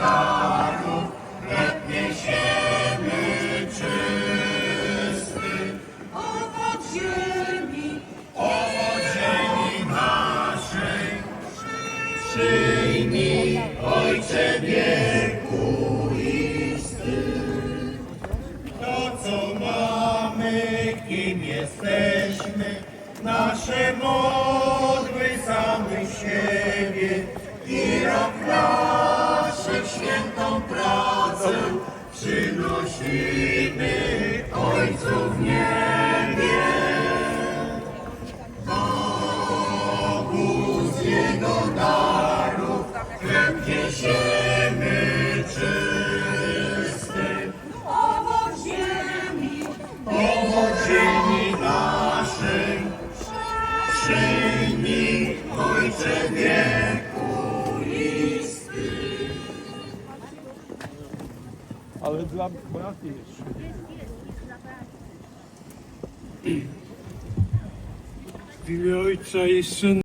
darów chleb niesiemy czysty. Owoc ziemi, Owoc ziemi naszej przyjmij, Ojcze wiekuisty. To, co mamy, kim jesteśmy, nasze modły samych siebie pracę przynosimy Ojcu w niebie. Bogu z Jego darów chleb niesiemy czysty. owoc ziemi, Owoc ziemi Ojcze. Ale dla braci jeszcze. W imię Ojca i Syna